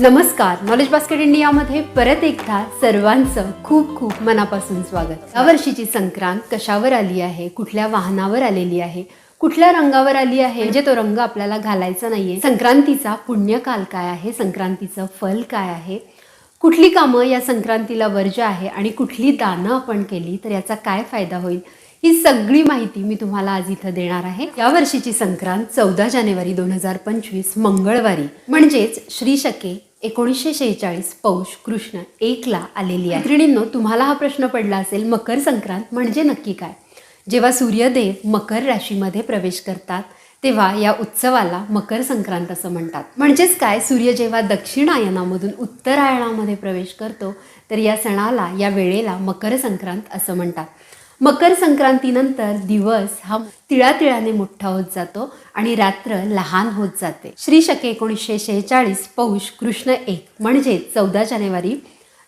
नमस्कार knowledge basket इंडियामध्ये परत एकदा सर्वांचं खूप खूप मनापासून स्वागत. या वर्षीची संक्रांत कशावर आली आहे? कुठल्या वाहनावर आलेली आहे? कुठल्या रंगावर आली आहे? म्हणजे तो रंग आपल्याला घालायचा नाहीये. संक्रांतीचा पुण्यकाल काय आहे? संक्रांतीचं फल काय आहे? कुठली कामं या संक्रांतीला वर्ज आहे? आणि कुठली दानं आपण केली? तर याचा काय फायदा होईल? ही सगळी माहिती मी तुम्हाला आज इथं देणार आहे. या वर्षीची संक्रांत चौदा जानेवारी दोन हजार पंचवीस मंगळवारी. म्हणजेच श्री शके एकोणीसशे शेहेचाळीस पौष कृष्ण एकला आलेली आहे. मैत्रिणींनो तुम्हाला हा प्रश्न पडला असेल मकर संक्रांत म्हणजे नक्की काय? जेव्हा सूर्यदेव मकर राशीमध्ये प्रवेश करतात तेव्हा या उत्सवाला मकर संक्रांत असं म्हणतात. म्हणजेच काय? सूर्य जेव्हा दक्षिणायनामधून उत्तरायणामध्ये प्रवेश करतो तर या सणाला या वेळेला मकर संक्रांत असं म्हणतात. मकर संक्रांतीनंतर दिवस हा तिळातिळाने मोठा होत जातो आणि रात्र लहान होत जाते. श्री शके एकोणीसशे शेहेचाळीस पौष कृष्ण एक म्हणजे चौदा जानेवारी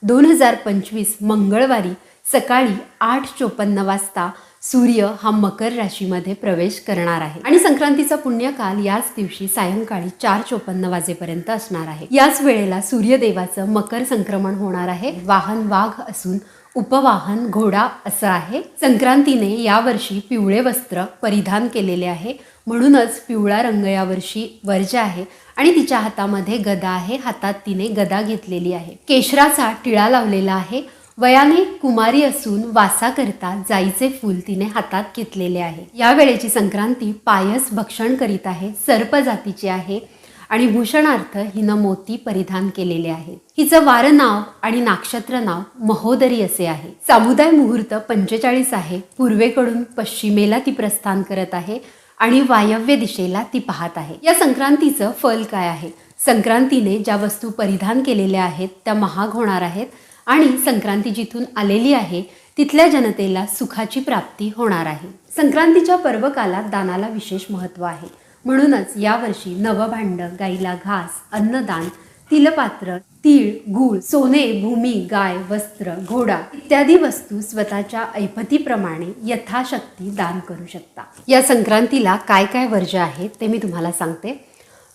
दोन हजार पंचवीस मंगळवारी सकाळी आठ चोपन्न वाजता सूर्य हा मकर राशीमध्ये प्रवेश करणार आहे. आणि संक्रांतीचा पुण्यकाल याच दिवशी सायंकाळी चार चोपन्न वाजेपर्यंत असणार आहे. याच वेळेला सूर्यदेवाचं मकर संक्रमण होणार आहे. वाहन वाघ असून उपवाहन घोडा असं आहे. संक्रांतीने यावर्षी पिवळे वस्त्र परिधान केलेले आहे. म्हणूनच पिवळा रंग यावर्षी वर्ज आहे आणि तिच्या हातामध्ये गदा आहे. हातात तिने गदा घेतलेली आहे. केशराचा टिळा लावलेला आहे. वयाने कुमारी असून वासा करता जाईचे फूल तिने हातात घेतलेले आहे. या वेळेची संक्रांती पायस भक्षण करीत आहे. सर्प जातीची आहे. आणि भूषणार्थ हिनं मोती परिधान केलेले आहे हिचं वार नाव आणि नाक्षत्र नाव महोदरी असे आहे. सामुदाय मुहूर्त पंचेचाळीस आहे. पूर्वेकडून पश्चिमेला ती प्रस्थान करत आहे आणि वायव्य दिशेला ती पाहत आहे. या संक्रांतीचं फल काय आहे? संक्रांतीने ज्या वस्तू परिधान केलेल्या आहेत त्या महाग होणार आहेत आणि संक्रांती जिथून आलेली आहे तिथल्या जनतेला सुखाची प्राप्ती होणार आहे. संक्रांतीच्या पर्वकालात दानाला विशेष महत्त्व आहे. म्हणूनच यावर्षी नवभांड गाईला घास अन्नदान तिलपात्र तीळ गूळ सोने भूमी गाय वस्त्र घोडा इत्यादी वस्तू स्वतःच्या ऐपतीप्रमाणे यथाशक्ती दान करू शकता. या संक्रांतीला काय काय वर्ज आहे ते मी तुम्हाला सांगते.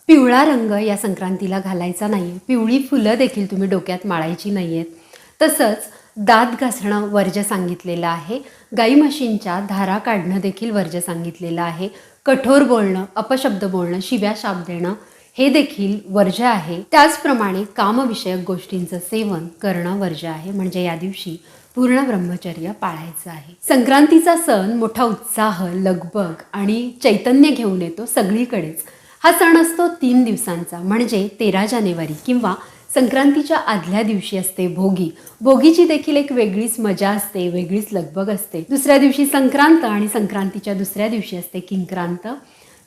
पिवळा रंग या संक्रांतीला घालायचा नाही पिवळी फुलं देखील तुम्ही डोक्यात माळायची नाही आहेत तसंच दात घासणं वर्ज सांगितलेलं आहे. गाई म्हशींच्या धारा काढणं देखील वर्ज सांगितलेलं आहे. कठोर बोलणं अपशब्द बोलणं शिव्या शाप देणं हे देखील वर्ज आहे. त्याचप्रमाणे कामविषयक गोष्टींचं सेवन करणं वर्ज आहे. म्हणजे या दिवशी पूर्ण ब्रह्मचर्य पाळायचं आहे. संक्रांतीचा सण मोठा उत्साह लगबग आणि चैतन्य घेऊन येतो सगळीकडेच. हा सण असतो तीन दिवसांचा. म्हणजे तेरा जानेवारी किंवा संक्रांतीच्या आदल्या दिवशी असते भोगी. भोगीची देखील एक वेगळीच मजा असते वेगळीच लगबग असते. दुसऱ्या दिवशी संक्रांत आणि संक्रांतीच्या दुसऱ्या दिवशी असते किंक्रांत.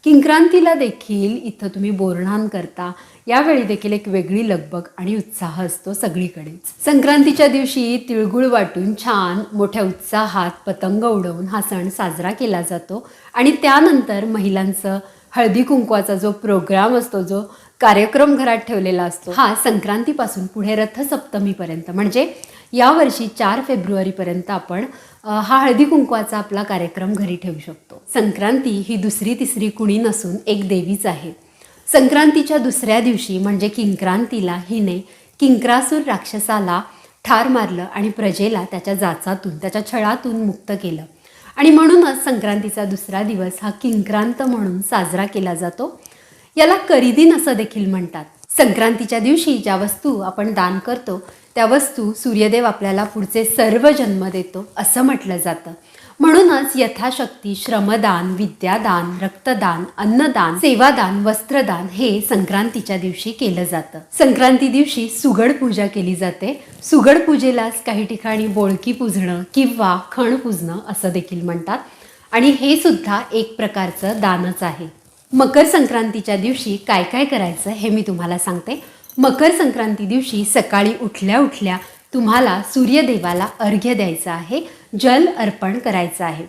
किंक्रांतीला देखील इथं तुम्ही बोरणान करता. यावेळी देखील एक वेगळी लगबग आणि उत्साह असतो सगळीकडेच. संक्रांतीच्या दिवशी तिळगुळ वाटून छान मोठ्या उत्साहात पतंग उडवून हा सण साजरा केला जातो. आणि त्यानंतर महिलांचं हळदी कुंकवाचा जो प्रोग्राम असतो जो कार्यक्रम घरात ठेवलेला असतो. हा संक्रांतीपासून पुढे रथसप्तमीपर्यंत. म्हणजे यावर्षी चार फेब्रुवारीपर्यंत आपण हा हळदी कुंकवाचा आपला कार्यक्रम घरी ठेवू शकतो. संक्रांती ही दुसरी तिसरी कुणी नसून एक देवीच आहे. संक्रांतीच्या दुसऱ्या दिवशी म्हणजे किंक्रांतीला हिने किंक्रासूर राक्षसाला ठार मारलं आणि प्रजेला त्याच्या जाचातून त्याच्या छळातून मुक्त केलं. आणि म्हणूनच संक्रांतीचा दुसरा दिवस हा किंक्रांत म्हणून साजरा केला जातो. याला करिदिन असं देखील म्हणतात. संक्रांतीच्या दिवशी ज्या वस्तू आपण दान करतो त्या वस्तू सूर्यदेव आपल्याला पुढचे सर्व जन्म देतो असं म्हटलं जातं. म्हणूनच यथाशक्ती श्रमदान विद्यादान रक्तदान अन्नदान सेवादान वस्त्रदान हे संक्रांतीच्या दिवशी केलं जातं. संक्रांती दिवशी सुगड पूजा केली जाते. सुगड पूजेलाच काही ठिकाणी बोळकी पूजणं किंवा खण पूजणं असं देखील म्हणतात. आणि हे सुद्धा एक प्रकारचं दानच आहे. मकर संक्रांतीच्या दिवशी काय काय करायचं हे मी तुम्हाला सांगते. मकर संक्रांती दिवशी सकाळी उठल्या उठल्या तुम्हाला सूर्यदेवाला अर्घ्य द्यायचं आहे जल अर्पण करायचं आहे.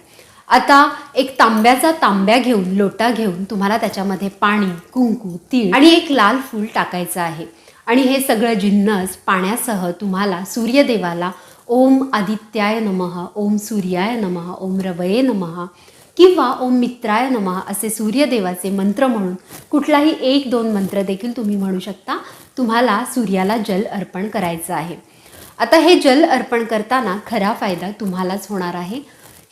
आता एक तांब्याचा तांब्या घेऊन लोटा घेऊन तुम्हाला त्याच्यामध्ये पाणी कुंकू तीळ आणि एक लाल फूल टाकायचं आहे. आणि हे सगळं जिन्नस पाण्यासह तुम्हाला सूर्यदेवाला ओम आदित्याय नमः ओम सूर्याय नमः ओम रवये नमः किंवा ओम मित्राय नमः असे सूर्यदेवाचे मंत्र म्हणून कुठलाही एक दोन मंत्र देखील तुम्ही म्हणू शकता. तुम्हाला सूर्याला जल अर्पण करायचं आहे. आता हे जल अर्पण करताना खरा फायदा तुम्हालाच होणार आहे.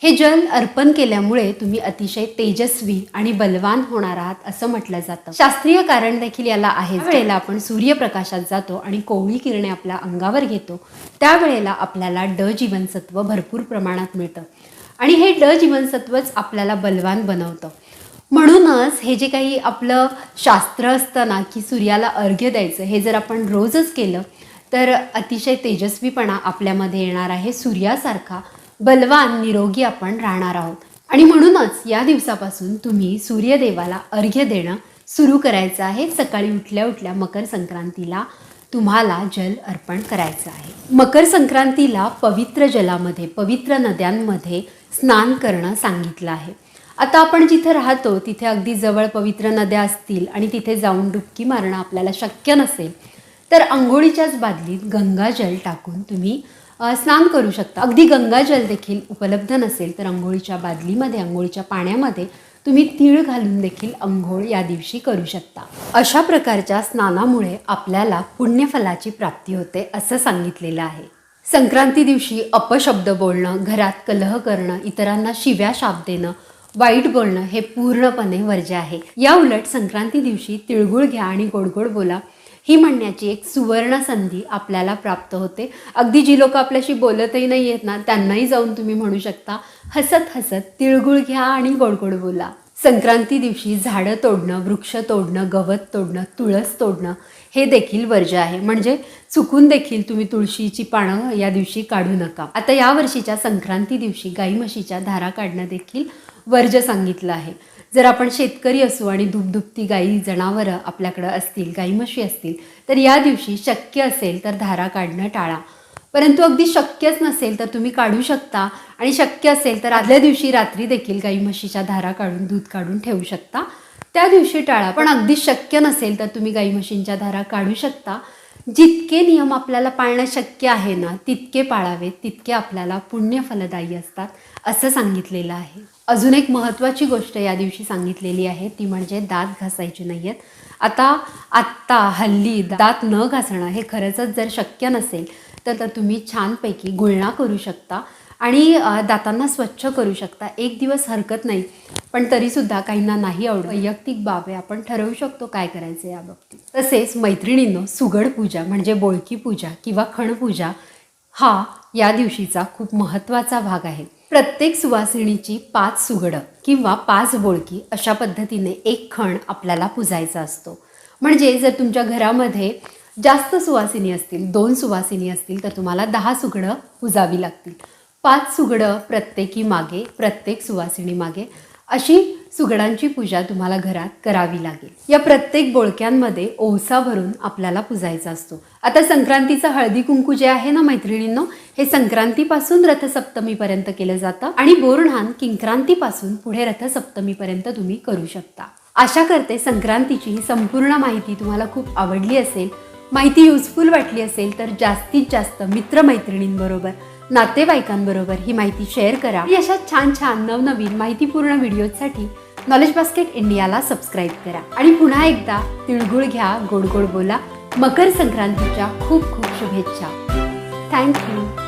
हे जल अर्पण केल्यामुळे तुम्ही अतिशय तेजस्वी आणि बलवान होणार आहात असं म्हटलं जातं. शास्त्रीय कारण देखील याला आहे वेळेला आपण सूर्यप्रकाशात जातो आणि कोवळी किरणे आपल्या अंगावर घेतो त्यावेळेला आपल्याला ड जीवनसत्व भरपूर प्रमाणात मिळतं. आणि हे ड जीवनसत्वच आपल्याला बलवान बनवतं. म्हणूनच हे जे काही आपलं शास्त्र असतं ना की सूर्याला अर्घ्य द्यायचं हे जर आपण रोजच केलं तर अतिशय तेजस्वीपणा आपल्यामध्ये येणार आहे. सूर्यासारखा बलवान निरोगी आपण राहणार आहोत. आणि म्हणूनच या दिवसापासून तुम्ही सूर्यदेवाला अर्घ्य देणं सुरू करायचं आहे. सकाळी उठल्या उठल्या मकर संक्रांतीला तुम्हाला जल अर्पण करायचं आहे. मकर संक्रांतीला पवित्र जलामध्ये पवित्र नद्यांमध्ये स्नान करणं सांगितलं आहे. आता आपण जिथे राहतो तिथे अगदी जवळ पवित्र नद्या असतील आणि तिथे जाऊन डुबकी मारणं आपल्याला शक्य नसेल तर आंघोळीच्याच बादलीत गंगाजल टाकून तुम्ही स्नान करू शकता. अगदी गंगाजल देखील उपलब्ध नसेल तर आंघोळीच्या बादलीमध्ये आंघोळीच्या पाण्यामध्ये तुम्ही तीळ घालून देखील आंघोळ या दिवशी करू शकता. अशा प्रकारच्या स्नानामुळे आपल्याला पुण्यफलाची प्राप्ती होते असं सांगितलेलं आहे. संक्रांती दिवशी अपशब्द बोलणं घरात कलह करणं इतरांना शिव्या शाप देणं वाईट बोलणं हे पूर्णपणे वर्ज्य आहे. या उलट संक्रांती दिवशी तिळगुळ घ्या आणि गोडगोड बोला ही म्हणण्याची एक सुवर्ण संधी आपल्याला प्राप्त होते. अगदी जी लोक आपल्याशी बोलतही नाही आहेत ना त्यांनाही जाऊन तुम्ही म्हणू शकता हसत हसत तिळगुळ घ्या आणि गोडगोड बोला. संक्रांती दिवशी झाडं तोडणं वृक्ष तोडणं गवत तोडणं तुळस तोडणं हे देखील वर्ज्य आहे. म्हणजे चुकून देखील तुम्ही तुळशीची पानं या दिवशी काढू नका. आता या वर्षीच्या संक्रांती दिवशी गाई म्हशीच्या धारा काढणं देखील वर्ज्य सांगितलं आहे. जर आपण शेतकरी असू आणि दुबदुबती गाई जनावरं आपल्याकडं असतील गाई म्हशी असतील तर या दिवशी शक्य असेल तर धारा काढणं टाळा. परंतु अगदी शक्यच नसेल तर तुम्ही काढू शकता. आणि शक्य असेल तर आदल्या दिवशी रात्री देखील गाई म्हशीच्या धारा काढून दूध काढून ठेवू शकता. त्या दिवशी टाळा. पण अगदी शक्य नसेल तर तुम्ही गाई म्हशींच्या धारा काढू शकता. जितके नियम आपल्याला पाळणं शक्य आहे ना तितके पाळावेत तितके आपल्याला पुण्य फलदायी असतात असं सांगितलेलं आहे. अजून एक महत्त्वाची गोष्ट या दिवशी सांगितलेली आहे ती म्हणजे दात घासायचे नाही आहेत आता आत्ता हल्ली दात न घासणं हे खरंच जर शक्य नसेल तर तर तुम्ही छानपैकी गुळणा करू शकता आणि दातांना स्वच्छ करू शकता. एक दिवस हरकत नाही पण तरीसुद्धा काहींना नाही आवडत. वैयक्तिक बाब आहे आपण ठरवू शकतो काय करायचं या बाबतीत. तसेच मैत्रिणींनो सुगड पूजा म्हणजे बोळकी पूजा किंवा खणपूजा हा या दिवशीचा खूप महत्त्वाचा भाग आहे. प्रत्येक सुवासिनीची पाच सुगडं किंवा पाच बोळकी अशा पद्धतीने एक खण आपल्याला पुजायचा असतो. म्हणजे जर तुमच्या घरामध्ये जास्त सुवासिनी असतील दोन सुवासिनी असतील तर तुम्हाला दहा सुगडं पुजावी लागतील. पाच सुगडं प्रत्येकी मागे प्रत्येक सुवासिनी मागे अशी सुगडांची पूजा तुम्हाला घरात करावी लागेल. या प्रत्येक बोळक्यांमध्ये ओसा भरून आपल्याला पुजायचा असतो. आता संक्रांतीचं हळदी कुंकू जे आहे ना मैत्रिणींनो हे संक्रांतीपासून रथसप्तमीपर्यंत केलं जातं आणि बोरणान किंक्रांतीपासून पुढे रथसप्तमीपर्यंत तुम्ही करू शकता. आशा करते संक्रांतीची ही संपूर्ण माहिती तुम्हाला खूप आवडली असेल. माहिती युजफुल वाटली असेल तर जास्तीत जास्त मित्रमैत्रिणींबरोबर नातेवाईकांबरोबर ही माहिती शेअर करा. अशा छान छान नवनवीन माहितीपूर्ण व्हिडिओसाठी नॉलेज बास्केट इंडियाला सबस्क्राईब करा. आणि पुन्हा एकदा तिळगुळ घ्या गोड गोड बोला. मकर संक्रांतीच्या खूप खूप शुभेच्छा. थँक्यू